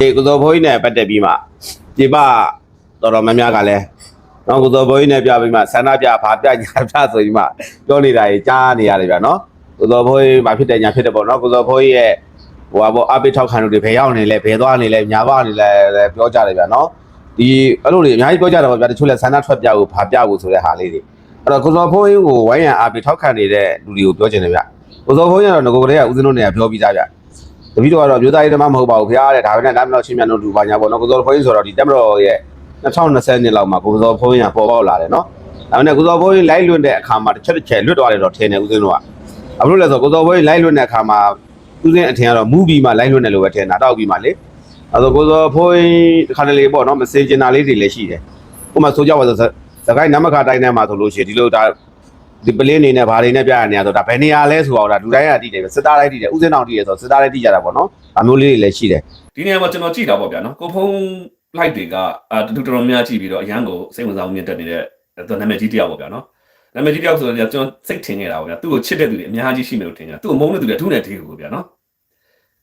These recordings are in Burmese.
ဒီကုသိုလ်ဘုန်းကြီးနဲ့ပတ်သက်ပြီးမှဒီပတော်တော်များများကလည်းနော်ကုသိုလ်ဘုန်းကြီးနဲ့ပြပြီးမှဆန္ဒပြဘာပြညာပြဆိုပြီးမှပြောနေတာကြီးကြားနေရတယ်ဗျာနော်ကုသိုလ်ဘုန်းကြီးဘာဖြစ်တယ်ညာဖြစ်တယ်ပေါ့နော်ကုသိုလ်ဘုန်းကြီးရဲ့ဟိုဟာပေါ့အပိထောက်ခံလို့တွေဘယ်ရောက်နေလဲဘယ်သွားနေလဲညာပါနေလဲလည်းပြောကြတယ်ဗျာနော်ဒီအဲ့လိုတွေအများကြီးပြောကြတယ်ပေါ့ဗျာတချို့လဲဆန္ဒထွက်ပြဖို့ဘာပြဖို့ဆိုတဲ့ဟာလေးတွေအဲ့တော့ကုသိုလ်ဘုန်းကြီးကိုဝိုင်းရံအပိထောက်ခံနေတဲ့လူတွေကိုပြောချင်တယ်ဗျကုသိုလ်ဘုန်းကြီးကတော့ငကိုကလေးကဦးဇင်းတို့နေရာပြောပြီးသားဗျ တပည့်တော်ကတော့မျိုးသားရေးဓမ္မမဟုတ်ပါဘူးခင်ဗျားတဲ့ဒါပဲနဲ့ဒါမှမဟုတ်ချင်းမြန်တို့လူပါညာပေါ့နော်ကိုစောဘုန်းကြီးဆိုတော့ဒီတက်မတော်ရဲ့2020နှစ်လောက်မှာကိုစောဘုန်းကြီးကပေါ်ပေါက်လာတယ်နော်ဒါပေမဲ့ကိုစောဘုန်းကြီးလိုက်လွတ်တဲ့အခါမှာတစ်ချက်တစ်ချက်လွတ်သွားတယ်တော့ထင်တယ်ဦးဇင်းတို့ကအခုလို့လဲဆိုကိုစောဘုန်းကြီးလိုက်လွတ်တဲ့အခါမှာဦးဇင်းအထင်ကတော့မူဘီမှာလိုက်လွတ်တယ်လို့ပဲထင်တာတောက်ပြီးမှလေအဲဆိုကိုစောဘုန်းကြီးတစ်ခါတလေပေါ့နော်မစင်ကျင်တာလေးတွေလည်းရှိတယ်ဥပမာဆိုကြပါဆိုစကိုင်းနမခတိုင်းထဲမှာဆိုလို့ရှိရင်ဒီလိုဒါ ဒီပလင်းနေနဲ့ဘာတွေနဲ့ပြရနေရဆိုဒါဘယ်နေရာလဲဆိုတော့ဒါလူတိုင်းကတည်တယ်ပဲစစ်သားတိုင်းတည်တယ်ဦးစင်းအောင်တည်တယ်ဆိုစစ်သားတိုင်းတည်ကြတာပေါ့နော်အမျိုးလေးတွေလည်းရှိတယ်ဒီနေရာမှာကျွန်တော်ကြည့်တာပေါ့ဗျာနော်ကိုဖုံးလိုက်တွေကအာတူတော်တော်များကြည့်ပြီးတော့အရန်ကိုစိတ်ဝင်စားမှုမြင့်တက်နေတဲ့သူနာမည်ကြီးတယောက်ပေါ့ဗျာနော်နာမည်ကြီးတယောက်ဆိုတော့ကျွန်တော်စိတ်ထင်နေတာပေါ့ဗျာသူ့ကိုချစ်တဲ့သူတွေအများကြီးရှိမယ်လို့ထင်ကြသူ့ကိုမုန်းတဲ့သူတွေအထူးနဲ့တေးကိုဗျာနော်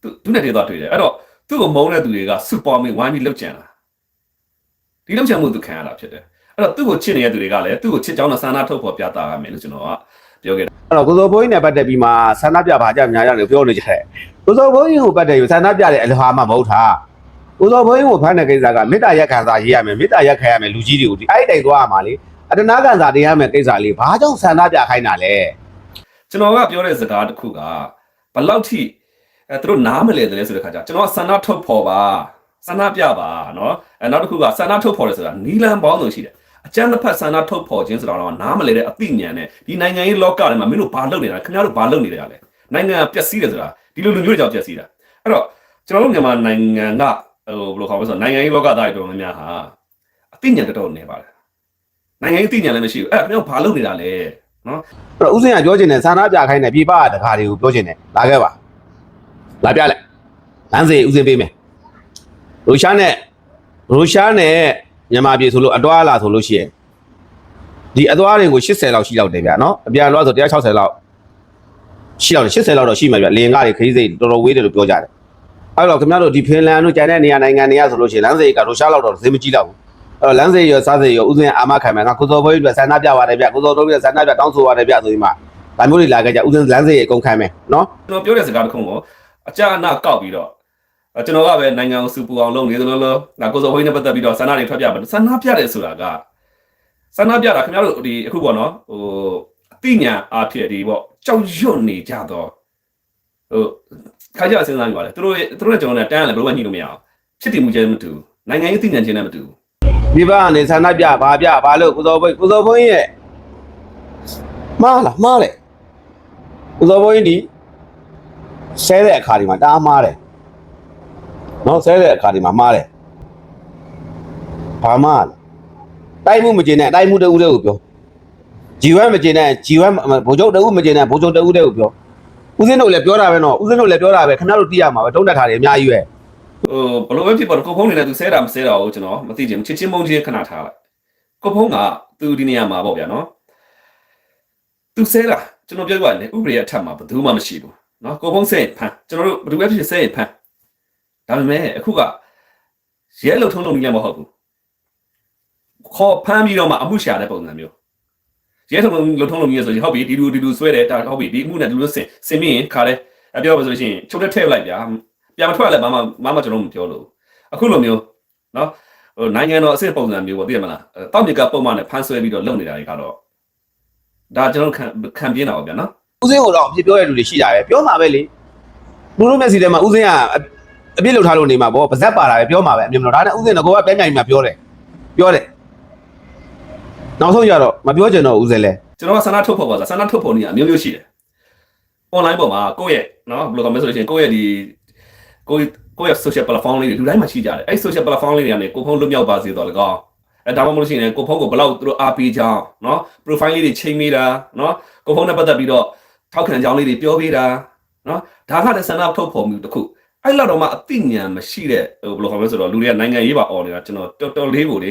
သူသူနဲ့တေးသွားတွေ့တယ်အဲ့တော့သူ့ကိုမုန်းတဲ့သူတွေကစူပါမင်းဝိုင်းပြီးလှုပ်ကြံလာဒီလှုပ်ကြံမှုသူခံရတာဖြစ်တယ် အဲ့တော့သူ့ကိုချစ်နေတဲ့သူတွေကလည်းသူ့ကိုချစ်ကြောင်းနဲ့စာနာထုတ်ဖော်ပြတာရမယ်လို့ကျွန်တော်ကပြောခဲ့တယ် အဲ့တော့ကိုစောဘိုးကြီးနဲ့ပတ်သက်ပြီးမှဆန္ဒပြပါကြများရတယ်ပြောနေကြတယ်ကိုစောဘိုးကြီးကိုပတ်သက်ပြီးဆန္ဒပြတဲ့အလဟာမှမဟုတ်တာကိုစောဘိုးကြီးကိုဖမ်းတဲ့ကိစ္စကမေတ္တာရက်ခံစာရေးရမယ်မေတ္တာရက်ခံရမယ်လူကြီးတွေကိုဒီအဲ့ဒီတိုင်သွားရမှာလေအတနာခံစာတင်ရမယ်ကိစ္စလေးဘာကြောင့်ဆန္ဒပြခိုင်းတာလဲ ကျွန်တော်ကပြောတဲ့စကားတစ်ခုကဘလောက်ထိအဲသူတို့နားမလဲတယ်လဲဆိုတဲ့ခါကျကျွန်တော်ကဆန္ဒထုတ်ဖော်ပါဆန္ဒပြပါเนาะအဲနောက်တစ်ခုကဆန္ဒထုတ်ဖော်တယ်ဆိုတာနီလန်ပေါင်းလို့ရှိတယ်အ ကျန်းတစ်ဖက်ဆန္ဒထုတ်ဖော်ခြင်းဆိုတာတော့နားမလဲတဲ့အသိဉာဏ်နဲ့ဒီနိုင်ငံရေးလောကထဲမှာမင်းတို့ဘာလုပ်နေတာလဲခင်ဗျားတို့ဘာလုပ်နေကြလဲနိုင်ငံကပျက်စီးတယ်ဆိုတာဒီလိုလူမျိုးတွေကြောင့်ပျက်စီးတာအဲ့တော့ကျွန်တော်တို့မြန်မာနိုင်ငံကဟိုဘယ်လိုခေါ်မလဲဆိုတော့နိုင်ငံရေးလောကသားတွေတော်တော်များများဟာအသိဉာဏ်တော်တော်နေပါတယ်နိုင်ငံရေးအသိဉာဏ်လည်းမရှိဘူးအဲ့ဒါခင်ဗျားတို့ဘာလုပ်နေတာလဲနော်အဲ့တော့ဦးစင်ကပြောချင်တယ်ဆန္ဒပြခိုင်းတယ်ပြပတကားတွေကိုပြောချင်တယ်လာခဲ့ပါလာပြလိုက်လမ်းစေဦးစင်ပေးမယ်ရိုရှားနဲ့ရိုရှားနဲ့ မြန်မာပြည်ဆိုလို့အတွားလာဆိုလို့ရှိရင်ဒီအသွားတွေကို80လောက်ရှိလောက်တယ်ဗျာနော်အပြန်လို့ဆို160လောက်ရှိလောက်တယ်80လောက်တော့ရှိမှာဗျလင်ကားတွေခရီးစိတ်တော်တော်ဝေးတယ်လို့ပြောကြတယ်အဲ့တော့ခင်ဗျားတို့ဒီဖင်လန်တို့ကျန်တဲ့နေရာနိုင်ငံတွေကဆိုလို့ရှိရင်လမ်းစေကရိုရှားလောက်တော့ဈေးမကြီးတော့ဘူးအဲ့တော့လမ်းစေရောစားစေရောဦးစင်အာမခံမယ်ငါကိုစောဘွေးအတွက်ဆန္ဒပြပါတယ်ဗျကိုစောတို့ပြဆန္ဒပြတောင်းဆိုပါတယ်ဗျဆိုပြီးမှဒါမျိုးတွေလာခဲ့ကြဦးစင်လမ်းစေအကုန်ခံမယ်နော်ကျွန်တော်ပြောတဲ့စကားတစ်ခုကိုအကြအနကောက်ပြီးတော့အဲ ကျွန်တော်ကပဲနိုင်ငံကိုစူပူအောင်လုပ်နေသလိုလိုငါကိုစောဟိုင်းနဲ့ပတ်သက်ပြီးတော့ဆန္ဒတွေထွက်ပြပါဆန္ဒပြတယ်ဆိုတာကဆန္ဒပြတာခင်ဗျားတို့ဒီအခုပေါ့နော်ဟိုအသိဉာဏ်အားဖြင့်ဒီပေါ့ကြောက်ရွံ့နေကြတော့ဟိုခါကြစဉ်းစားနေပါလေသူတို့ရဲ့သူတို့နဲ့ကျွန်တော်နဲ့တန်းရတယ်ဘယ်လိုမှညှိလို့မရအောင်ဖြစ်တည်မှုချင်းမတူဘူးနိုင်ငံရေးသိဉာဏ်ချင်းနဲ့မတူဘူးဒီဘက်ကနေဆန္ဒပြဘာပြဘာလို့ကိုစောဘွေးကိုစောဘွေးရဲ့မှားလားမှားတယ်ကိုစောဘွေးဒီဆဲတဲ့အခါဒီမှာတအားမှားတယ် နော်ဆဲတဲ့အခါဒီမှာမှားတယ်ဘာမှားလဲတိုက်မှုမကျင်တဲ့တိုက်မှုတဦးတည်းကိုပြောဂျီဝမ်မကျင်တဲ့ဂျီဝမ်ဘိုးချုပ်တဦးမကျင်တဲ့ဘိုးချုပ်တဦးတည်းကိုပြောဦးစင်းတို့လည်းပြောတာပဲနော်ဦးစင်းတို့လည်းပြောတာပဲခင်ဗျားတို့သိရမှာပဲတုံးတက်တာတွေအများကြီးပဲဟိုဘယ်လိုပဲဖြစ်ပါတော့ကိုဖုံးနေတယ်သူဆဲတာမဆဲတာကိုကျွန်တော်မသိချင်ဘူးချစ်ချင်းမုန်းချင်းခဏထားလိုက်ကိုဖုံးကသူဒီနေရာမှာပေါ့ဗျာနော်သူဆဲတာကျွန်တော်ပြောပြတယ်ဥပဒေအထက်မှာဘယ်သူမှမရှိဘူးနော်ကိုဖုံးဆဲရင်ဖမ်းကျွန်တော်တို့ဘယ်သူပဲဖြစ်ဖြစ်ဆဲရင်ဖမ်း ဒါပေမဲ့အခုကရဲလုံထုံးလုံးကြီးလည်းမဟုတ်ဘူးခေါ်ဖမ်းပြီးတော့မှအမှုရှာတဲ့ပုံစံမျိုးရဲထုံးလုံးလုံထုံးလုံးကြီးဆိုရင်ဟုတ်ပြီဒီလူဒီလူဆွဲတယ်တာဟုတ်ပြီဒီအမှုနဲ့ဒီလူဆင်ဆင်ပြီးရင်ခါတယ်အပြောပါဆိုရှင်ချုပ်တက်ထည့်လိုက်ဗျာပြန်မထွက်လဲဘာမှဘာမှကျွန်တော်မပြောလို့အခုလိုမျိုးနော်ဟိုနိုင်ငံတော်အစစ်ပုံစံမျိုးပေါ့သိရမလားတောက်မြကပုံမှန်နဲ့ဖမ်းဆွဲပြီးတော့လုပ်နေတာတွေကတော့ဒါကျွန်တော်ခံခံပြင်းတာပေါ့ဗျာနော်ဦးစင်းကိုတော့အဖြစ်ပြောရတဲ့လူတွေရှိကြတယ်ပြောမှာပဲလေလူတို့မျက်စီထဲမှာဦးစင်းကအ အပြစ်လုပ်ထားလို့နေမှာပေါ့ပါဇက်ပါတာပဲပြောမှာပဲအမြင်မလို့ဒါနဲ့ဥစဉ်ကကပြန်ပြန်မှာပြောတယ်ပြောတယ်နောက်ဆုံးကြတော့မပြောချင်တော့ဥစဉ်လဲကျွန်တော်ကဆန္ဒထုတ်ဖော်ပါလားဆန္ဒထုတ်ဖော်နေတာမျိုးမျိုးရှိတယ် online ပေါ်မှာကိုယ့်ရဲ့နော်ဘယ်လိုကမဲဆိုလို့ရှိရင်ကိုယ့်ရဲ့ဒီကိုယ့်ကိုယ့်ရဲ့ social platform လေးတွေလူတိုင်းမှာရှိကြတယ်အဲ့ social platform လေးတွေကနေကိုဖုန်းလွတ်မြောက်ပါစေတော့လကောင်းအဲဒါမှမဟုတ်လို့ရှိရင်ကိုဖုန်းကိုဘလောက်သူတို့အားပေးကြအောင်နော် profile လေးတွေချိန်မိတာနော်ကိုဖုန်းနဲ့ပတ်သက်ပြီးတော့ထောက်ခံကြောင်းလေးတွေပြောပေးတာနော်ဒါကလည်းဆန္ဒထုတ်ဖော်မှုတစ်ခု အဲ့လောက်တော့မှအသိဉာဏ်မရှိတဲ့ဟိုဘယ်လိုခေါ်မလဲဆိုတော့လူတွေကနိုင်ငံရေးပါអော်နေတာကျွန်တော်တော်တော်လေးကိုလေ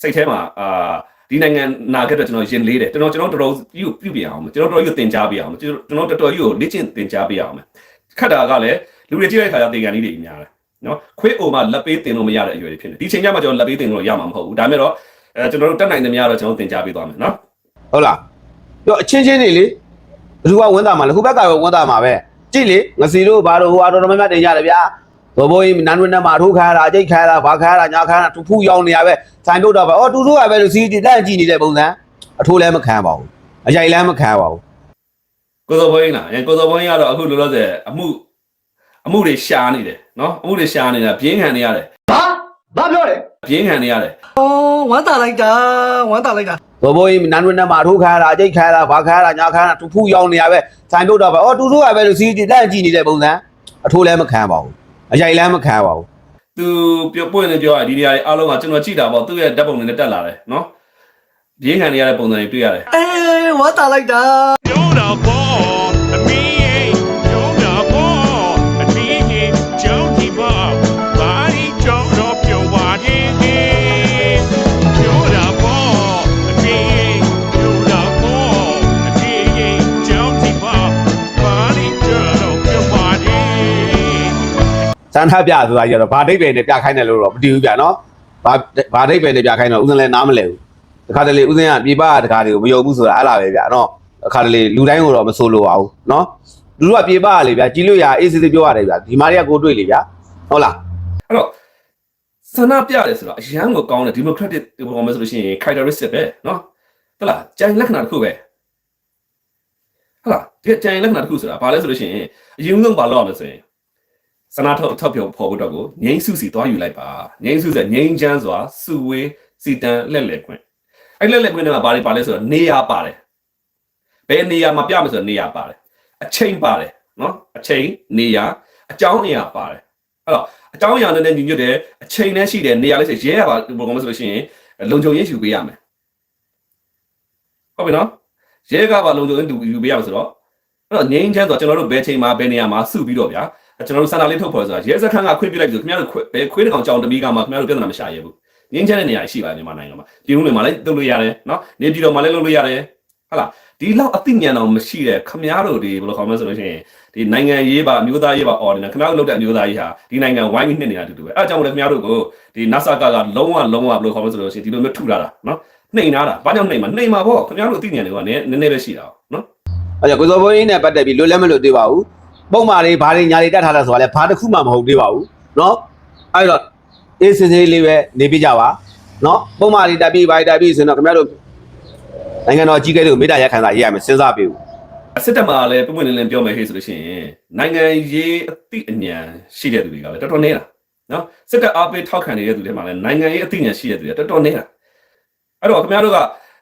စိတ်ထဲမှာအာဒီနိုင်ငံနာခဲ့တော့ကျွန်တော်ရင်လေးတယ်ကျွန်တော်ကျွန်တော်တော်တော်ပြုပြုပြအောင်ကျွန်တော်တော်တော်ကြီးကိုတင် जा ပေးအောင်ကျွန်တော်တော်တော်ကြီးကိုလေ့ကျင့်တင် जा ပေးအောင်ခက်တာကလည်းလူတွေကြည့်တဲ့ခါကျတေကန်လေးတွေများတယ် နော်ခွေးအိုမှာလက်ပေးတင်လို့မရတဲ့အရွယ်တွေဖြစ်နေဒီချိန်ကျမှကျွန်တော်လက်ပေးတင်လို့ရမှာမဟုတ်ဘူးဒါမဲ့တော့အဲကျွန်တော်တို့တက်နိုင်သမျှတော့ကျွန်တော်သင်ကြားပေးသွားမယ်နော် ဟုတ်လားပြောအချင်းချင်းနေလေဘယ်သူကဝန်တာမှာလဲခုဘက်ကပဲဝန်တာမှာပဲ ကြည့်လေငစီတို့ဘာလို့ဟိုအတော်တော်များများတင်ကြတယ်ဗျာဘောဘိုးကြီးနန်းတွင်းထဲမှာထိုးခါရတာအကျိတ်ခါရတာဘာခါရတာညာခါရတာထူဖူးရောင်းနေရပဲဆိုင်ပြုတ်တော့ပဲအော်တူတူကပဲလို့စီးကြည့်တက်ကြည့်နေတဲ့ပုံစံအထိုးလည်းမခံပါဘူးအကြိုက်လည်းမခံပါဘူးကိုစောဘိုင်းလားအဲကိုစောဘိုင်းကတော့အခုလောလောဆယ်အမှုအမှုတွေရှာနေတယ်နော်အမှုတွေရှာနေတာပြင်းခံနေရတယ်ဘာဘာပြောလဲပြင်းခံနေရတယ်ဩဝမ်းသာလိုက်တာဝမ်းသာလိုက်တာ ဘောဘိုးကြီးနန်းတွင်းထဲမှာထိုးခါရတာအကျိတ်ခါရတာဘာခါရတာညာခါရတာထူဖူးရောင်းနေရပဲဆိုင်ပြုတ်တော့ပဲအော်တူတူကပဲလို့စီးကြည့်တက်ကြည့်နေတဲ့ပုံစံအထိုးလည်းမခံပါဘူးအကြိုက်လည်းမခံပါဘူးသူပြောပွင့်နေပြောရဒီနေရာတွေအားလုံးကကျွန်တော်ကြည့်တာပေါ့သူ့ရဲ့ဓာတ်ပုံတွေနဲ့တက်လာတယ်နော်ပြင်းခံနေရတဲ့ပုံစံတွေတွေ့ရတယ်အေးဝမ်းသာလိုက်တာ You're the ball, စမ်းထပြဆိုတာကြီးကတော့ဗာဒိတ်ပဲနဲ့ပြခိုင်းတယ်လို့တော့မတည်ဘူးဗျာနော်ဗာဗာဒိတ်ပဲနဲ့ပြခိုင်းတော့ဥစဉ်လည်းနားမလဲဘူးတခါတလေဥစဉ်ကပြေပတခါတလေကိုမယုံဘူးဆိုတာအဲ့လားပဲဗျာနော်တခါတလေလူတိုင်းကိုတော့မဆိုလိုပါဘူးနော်လူတို့ကပြေပရလေဗျာကြည်လို့ရအေးစစ်စစ်ပြောရတယ်ဗျာဒီမာရီကကိုတွေ့လေဗျာဟုတ်လားအဲ့တော့ဆန္ဒပြတယ်ဆိုတာအရန်ကိုကောင်းတဲ့ democratic ပုံမှန်ဆိုလို့ရှိရင် characteristic ပဲနော်ဟုတ်လားကြိုင်လက္ခဏာတစ်ခုပဲဟုတ်လားဒီကြိုင်လက္ခဏာတစ်ခုဆိုတာဘာလဲဆိုလို့ရှိရင်အရင်ဆုံးဘာလုပ်ရမလဲဆိုရင် ဆန္ဒထုတ်ထုတ်ပြောပေါ်ဖို့တော့ကိုငိမ့်စုစီသွားယူလိုက်ပါငိမ့်စုဆိုငိမ့်ချမ်းစွာစုဝေးစီတန်လက်လက်ခွင့်အဲ့လက်လက်ခွင့်တွေမှာဘာတွေပါလဲဆိုတော့နေရာပါတယ်ဘယ်နေရာမှာပြမယ်ဆိုတော့နေရာပါတယ်အချိန်ပါတယ်နော်အချိန်နေရာအကြောင်းအရာပါတယ်အဲ့တော့အကြောင်းအရာနဲ့ညီညွတ်တယ်အချိန်နဲ့ရှိတယ်နေရာလေးဆိုရဲရပါဘယ်ကောင်မဆိုလို့ရှိရင်လုံခြုံရေးယူပေးရမယ်ဟုတ်ပြီနော်ရဲကပါလုံခြုံရေးယူပေးရမယ်ဆိုတော့အဲ့တော့ငိမ့်ချမ်းဆိုတော့ကျွန်တော်တို့ဘယ်ချိန်မှာဘယ်နေရာမှာစုပြီးတော့ဗျာ ကျွန်တော်တို့စန္ဒလေးထုတ်ဖော်ဆိုတာရဲစခန်းကခွင့်ပြုလိုက်ပြီဆိုခင်ဗျားတို့ဘယ်ခွေးတကောင်ကြောင်တမီကမှခင်ဗျားတို့ပြဿနာမရှာရဘူးငိမ့်ချမ်းတဲ့နေရာရှိပါတယ်မြန်မာနိုင်ငံမှာပြည်ဦးတွေမှာလည်းလုပ်လို့ရတယ်နော်နေပြည်တော်မှာလည်းလုပ်လို့ရတယ်ဟုတ်လားဒီလောက်အသိဉာဏ်တော်မရှိတဲ့ခင်ဗျားတို့ဒီဘယ်လိုခေါ်မလဲဆိုလို့ရှိရင်ဒီနိုင်ငံရေးပါအမျိုးသားရေးပါအော်နေတာခင်ဗျားတို့လုပ်တဲ့အမျိုးသားရေးဟာဒီနိုင်ငံဝိုင်းပြီးနှစ်နေတာအတူတူပဲအဲအကြောင်းမို့လဲခင်ဗျားတို့ကိုဒီ NASA ကကလုံးဝလုံးဝဘယ်လိုခေါ်မလဲဆိုလို့ရှိရင်ဒီလိုမျိုးထုလာတာနော်နှိမ်ထားတာဘာကြောင့်နှိမ်မှာနှိမ်မှာပေါ့ခင်ဗျားတို့အသိဉာဏ်တွေကနည်းနည်းနည်းပဲရှိတာနော်အဲ့ကြောင့်ကိုစောဘိုးကြီးနဲ့ပတ်သက်ပြီးလွတ်လည်းမလွတ်သေးပါဘူး ပုံမှန်လေးဘာတွေညာတွေတတ်ထားလဲဆိုတာလည်းဘာတစ်ခုမှမဟုတ်သေးပါဘူးနော်အဲ့တော့အေးစစ်စစ်လေးပဲနေပြကြပါနော်ပုံမှန်လေးတက်ပြီးဘာတက်ပြီးဆိုရင်တော့ခင်ဗျားတို့နိုင်ငံတော်ကြီးကဲတို့မေတ္တာရက်ခံစာရေးရမယ်စဉ်းစားပေးဦးစစ်တပ်မှာလည်းပုံမှန်လင်းလင်းပြောမယ်ဟေ့ဆိုလို့ရှိရင်နိုင်ငံရေးအသိအဉာဏ်ရှိတဲ့သူတွေကလည်းတော်တော်နေတာနော်စစ်တပ်အားပေးထောက်ခံနေတဲ့သူတွေမှာလည်းနိုင်ငံရေးအသိဉာဏ်ရှိတဲ့သူတွေတော်တော်နေတာအဲ့တော့ခင်ဗျားတို့က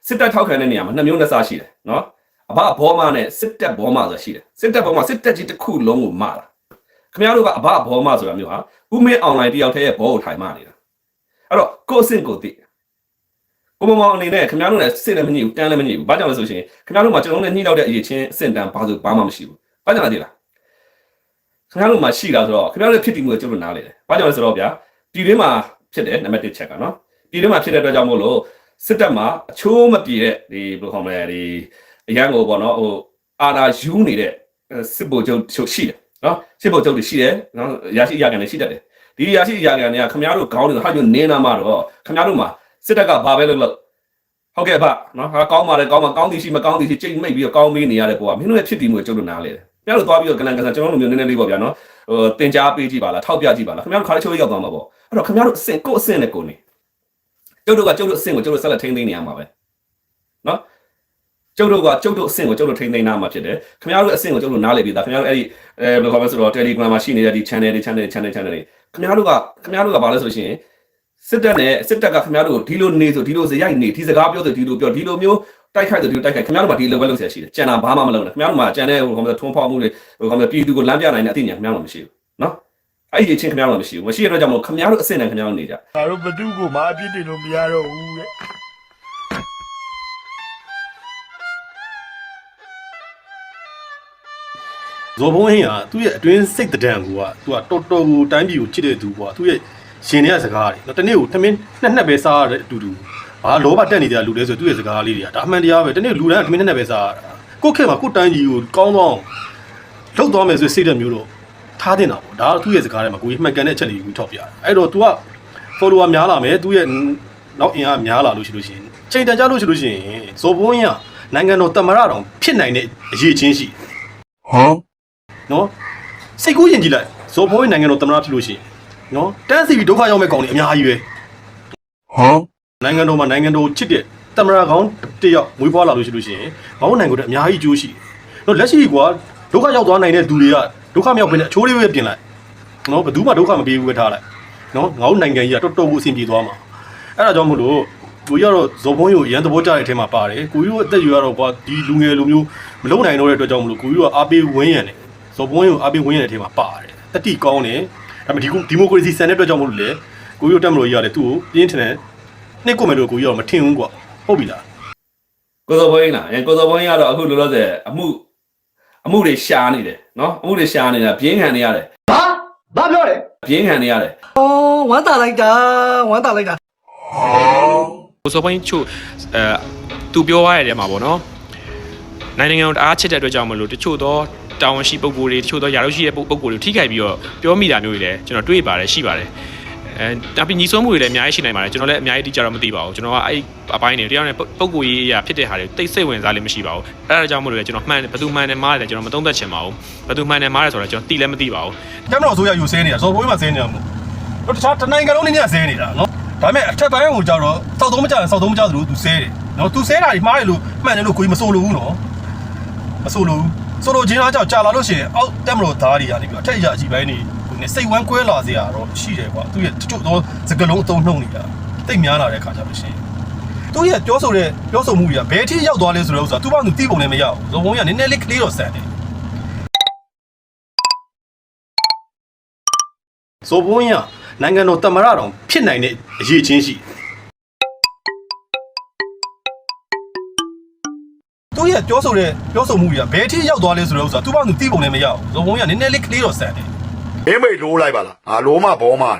စစ်တပ်ထောက်ခံတဲ့နေရာမှာနှစ်မျိုးနှစ်စားရှိတယ်နော် အဘဘောမနဲ့စစ်တပ်ဘောမဆိုတာရှိတယ်စစ်တပ်ဘောမစစ်တပ်ကြီးတစ်ခုလုံးကိုမတာခင်ဗျားတို့ကအဘဘောမဆိုတာမျိုးဟာဥမင်းအွန်လိုင်းတယောက်တည်းရဲ့ဘောကိုထိုင်မနေတာအဲ့တော့ကိုယ့်အဆင့်ကိုသိကိုမမောင်အနေနဲ့ခင်ဗျားတို့လည်းစစ်လည်းမညစ်ဘူးတန်းလည်းမညစ်ဘူးဘာကြောင့်လဲဆိုရှင်ခင်ဗျားတို့မှာကျွန်တော်တို့နဲ့ညှိတော့တဲ့အရေးချင်းအဆင့်တန်းဘာလို့ဘာမှမရှိဘူးဘာကြောင့်လဲသိလားခင်ဗျားတို့မှာရှိတာဆိုတော့ခင်ဗျားတို့ဖြစ်တည်မှုကိုကျွန်တော်နားလေတယ်ဘာကြောင့်လဲဆိုတော့ဗျာပြည်တွင်းမှာဖြစ်တယ်နံပါတ်1ချက်ကနော်ပြည်တွင်းမှာဖြစ်တဲ့အတွက်ကြောင့်မို့လို့စစ်တပ်မှာအချိုးမပြေတဲ့ဒီဘယ်လိုခေါ်မလဲဒီ အရန်ကိုပေါ့နော်ဟိုအာနာယူနေတဲ့စစ်ဗိုလ်ချုပ်ချုပ်ရှိတယ်နော်စစ်ဗိုလ်ချုပ်တွေရှိတယ်နော်ရရှိရကန်တွေရှိတတ်တယ်ဒီရရှိရကန်တွေကခင်ဗျားတို့ခေါင်းတွေဟာညနင်းနာမှာတော့ခင်ဗျားတို့မှာစစ်တပ်ကဘာပဲလုပ်လို့ဟုတ်ကဲ့ဗျနော်ဟာကောင်းပါတယ်ကောင်းပါကောင်းသည်ရှိမကောင်းသည်ရှိချိန်မိတ်ပြီးတော့ကောင်းမေးနေရတဲ့ပုံကမင်းတို့ရဲ့ဖြစ်တည်မှုကိုကျုပ်တို့နားလေတယ်ခင်ဗျားတို့သွားပြီးတော့ကလန်ကစားကျွန်တော်တို့မျိုးနည်းနည်းလေးပေါ့ဗျာနော်ဟိုတင် जा ပေးကြည့်ပါလားထောက်ပြကြည့်ပါလားခင်ဗျားတို့ခါးချိုးရောက်သွားမှာပေါ့အဲ့တော့ခင်ဗျားတို့အဆင့်ကိုယ့်အဆင့်နဲ့ကိုယ်နေကျုပ်တို့ကကျုပ်တို့အဆင့်ကိုကျုပ်တို့ဆက်လက်ထိန်းသိမ်းနေရမှာပဲနော် ကျုပ်တို့ကကျုပ်တို့အဆင့်ကိုကျုပ်တို့ထိန်းသိမ်းနာမှာဖြစ်တယ်ခင်ဗျားတို့အဆင့်ကိုကျုပ်တို့နားလေပြီးသားခင်ဗျားတို့အဲ့ဒီအဲဘယ်လိုခေါ်မလဲဆိုတော့ Telegram မှာရှိနေတဲ့ဒီ channel တွေ channel တွေ channel channel တွေခင်ဗျားတို့ကခင်ဗျားတို့ကဘာလဲဆိုလို့ရှိရင်စစ်တပ်နဲ့စစ်တပ်ကခင်ဗျားတို့ကိုဒီလိုနေဆိုဒီလိုစရိုက်နေဒီစကားပြောဆိုဒီလိုပြောဒီလိုမျိုးတိုက်ခိုက်ဆိုဒီလိုတိုက်ခိုက်ခင်ဗျားတို့ကဒီလိုပဲလုပ်ဆရာရှိတယ်ကျန်တာဘာမှမလုပ်နဲ့ခင်ဗျားတို့မှာကျန်တဲ့ဟိုခေါ်မလဲထုံးဖောက်မှုတွေဟိုခေါ်မလဲပြည်သူကိုလမ်းပြနိုင်တဲ့အသိဉာဏ်ခင်ဗျားတို့မရှိဘူးနော်အဲ့ဒီအချင်းခင်ဗျားတို့မရှိဘူးမရှိတဲ့အတွက်ကြောင့်မို့ခင်ဗျားတို့အဆင့်နဲ့ခင်ဗျားတို့နေကြငါတို့ဘသူကိုမအပြစ်တင်လို့မရတော့ဘူးတဲ့ ဇော်ဘုံဟင်းကသူ့ရဲ့အတွင်းစိတ်တံကူကသူကတော်တော်ကိုတိုင်းပြည်ကိုချစ်တဲ့သူပေါ့သူ့ရဲ့ရှင်နေတဲ့စကားတွေနော်တနေ့ကိုထမင်းနှစ်နှစ်ပဲစားရတဲ့အတူတူဘာလောဘတက်နေတဲ့လူလဲဆိုသူ့ရဲ့စကားလေးတွေကဒါအမှန်တရားပဲတနေ့လူတိုင်းကထမင်းနှစ်နှစ်ပဲစားရတာကိုယ့်ခေတ်မှာကိုယ့်တိုင်းပြည်ကိုကောင်းကောင်းလှုပ်သွားမယ်ဆိုစိတ်တဲ့မျိုးတော့ထထားတင်တာပေါ့ဒါကသူ့ရဲ့စကားထဲမှာကိုကြီးမှတ်ကန်တဲ့အချက်လေးကိုထောက်ပြတယ်အဲ့တော့ तू က follower များလာမယ်သူ့ရဲ့နောက်အင်အားများလာလို့ရှိလို့ရှိရင်ချိန်တန်ကြလို့ရှိလို့ရှိရင်ဇော်ဘုန်းကြီးကနိုင်ငံတော်တမရတော်ဖြစ်နိုင်တဲ့အရေးချင်းရှိဟမ် နော်စိတ်ကူးရင်ကြည့်လိုက်ဇော်ဘုန်းကြီးနိုင်ငံတော်တမရဖြစ်လို့ရှိရင်နော်တန်းစီပြီးဒုက္ခရောက်မဲ့ကောင်တွေအများကြီးပဲဟမ်နိုင်ငံတော်မှာနိုင်ငံတော်ချစ်တဲ့တမရကောင်တစ်ယောက်မွေးဖွားလာလို့ရှိလို့ရှိရင်ဘောင်းနိုင်ငံတော်အများကြီးအကျိုးရှိတယ်နော်လက်ရှိကွာဒုက္ခရောက်သွားနိုင်တဲ့သူတွေကဒုက္ခမြောက်ပင်အချိုးလေးပဲပြင်လိုက်နော်ဘယ်သူမှဒုက္ခမပေးဘူးပဲထားလိုက်နော်ငါတို့နိုင်ငံကြီးကတော်တော်ကိုအဆင်ပြေသွားမှာအဲ့ဒါကြောင့်မို့လို့ကိုကြီးကတော့ဇော်ဘုန်းကြီးကိုရန်သဘောကြတဲ့အထဲမှာပါတယ်ကိုကြီးတို့အသက်အရွယ်ကတော့ကွာဒီလူငယ်လူမျိုးမလုံနိုင်တော့တဲ့အတွက်ကြောင့်မို့လို့ကိုကြီးတို့ကအားပေးဝင်းရံတယ် ဇော်ဘုန်းကြီးကိုအားပေးဝင်းရံတဲ့အထဲမှာပါတယ်တတိကောင်းတယ်ဒါပေမဲ့ဒီကုဒီမိုကရေစီစံတဲ့အတွက်ကြောင့်မို့လို့လေကိုကြီးတို့တက်မလို့ရရတယ်သူ့ကိုပြင်းထန်တဲ့နှိပ်ကွမယ်လို့ကိုကြီးကတော့မထင်ဘူးကွာဟုတ်ပြီလားကိုစောဘိုင်းလားအဲကိုစောဘိုင်းကတော့အခုလောလောဆယ်အမှုအမှုတွေရှားနေတယ်နော်အမှုတွေရှားနေတာပြင်းခံနေရတယ်ဘာဘာပြောလဲပြင်းခံနေရတယ်အော်ဝမ်းသာလိုက်တာဝမ်းသာလိုက်တာကိုစောပိုင်းချို့အဲသူပြောရတဲ့နေရာမှာပေါ့နော်နိုင်ငံတော်တအားချစ်တဲ့အတွက်ကြောင့်မလို့တချို့သော တာဝန်ရှိပုဂ္ဂိုလ်တွေတချို့သောယာရုရှိတဲ့ပုဂ္ဂိုလ်တွေထိခိုက်ပြီးတော့ပြောမိတာမျိုးတွေလည်းကျွန်တော်တွေ့ပါတယ်ရှိပါတယ်အဲတာပြီးညီဆုံးမှုတွေလည်းအများကြီးရှိနိုင်ပါတယ်ကျွန်တော်လည်းအများကြီးတိကျတော့မသိပါဘူးကျွန်တော်ကအဲ့အပိုင်းတွေတရားနဲ့ပုဂ္ဂိုလ်ရေးအရာဖြစ်တဲ့ဟာတွေတိတ်စိတ်ဝင်စားလည်းမရှိပါဘူးအဲ့ဒါကြောင့်မလို့လေကျွန်တော်မှန်တယ်ဘယ်သူမှန်တယ်မားတယ်ကျွန်တော်မသုံးသပ်ချင်ပါဘူးဘယ်သူမှန်တယ်မားတယ်ဆိုတော့ကျွန်တော်တိလည်းမသိပါဘူးတက်မလို့ဆိုရယူဆဲနေတာဇော်ဘုန်းကြီးမှာဆဲနေတာမဟုတ်တော့တခြားတနိုင်ငံလုံးနေနေဆဲနေတာနော်ဒါပေမဲ့အထက်ပိုင်းကိုကြောက်တော့စောက်သုံးမကြစောက်သုံးမကြသလိုသူဆဲတယ်နော်သူဆဲတာဒီမှားတယ်လို့မှန်တယ်လို့ကိုကြီးမဆိုလို့ဘူးနော်မဆိုလို့ ဆိုလို့ချင်းအားကြောင့်ကြာလာလို့ရှိရင်အောက်တက်မလို့သားတွေကနေပြီးအထက်ရအကြည့်ပိုင်းနေကိုနေစိတ်ဝမ်းကွဲလာစေရတော့ရှိတယ်ကွာသူရဲ့တချို့သောစကလုံးအသုံးနှုံနေတာတိတ်များလာတဲ့ခါကျလို့ရှိရင်သူရဲ့ပြောဆိုတဲ့ပြောဆိုမှုတွေကဘယ်ထိရောက်သွားလဲဆိုတော့ဥစ္စာသူ့ဘာသူသိပုံနဲ့မရဘူးဇော်ဘုံကနည်းနည်းလေးကလေးတော့ဆန်တယ်ဇော်ဘုံကနိုင်ငံတော်တမရတော်ဖြစ်နိုင်တဲ့အရေးချင်းရှိ သူရဲ့ပြောဆိုတဲ့ပြောဆိုမှုတွေကဘယ်ထိရောက်သွားလဲဆိုတော့ဥစ္စာသူ့ဘာသူသိပုံနဲ့မရဘူးဇော်ဘုံကနည်းနည်းလေးကလေးတော့ဆန်တယ်မင်းမိတ်လိုးလိုက်ပါလားအာလိုမဘောမတွေ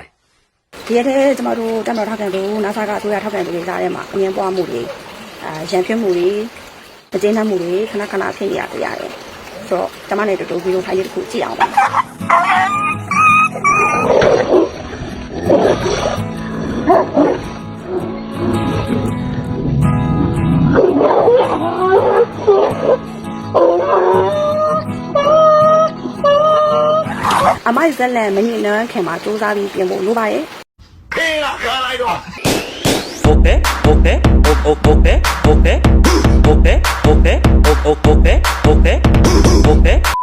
ဒီရက်တဲ့ကျမတို့တက်မတော်ထောက်ခံလို့နာဆာကအစိုးရထောက်ခံသူတွေကြားထဲမှာအငင်းပွားမှုတွေအာရန်ဖြစ်မှုတွေမကျေနပ်မှုတွေခဏခဏဖြစ်နေရတရားတယ်ဆိုတော့ကျမနဲ့တူတူဗီဒီယိုဖိုင်လေးတစ်ခုကြည့်အောင်ပါအမို ဇက်လန်မညစ်နှမ်းခင်မှာစူးစမ်းပြီးပြင်ဖို့လိုပါရဲ့ခေကခံလိုက်တော့ဟုတ်တယ်ဟုတ်တယ်ဟုတ်ဟုတ်တယ်ဟုတ်တယ်ဟုတ်တယ်ဟုတ်တယ်ဟုတ်တယ်ဟုတ်တယ်ဟုတ်တယ်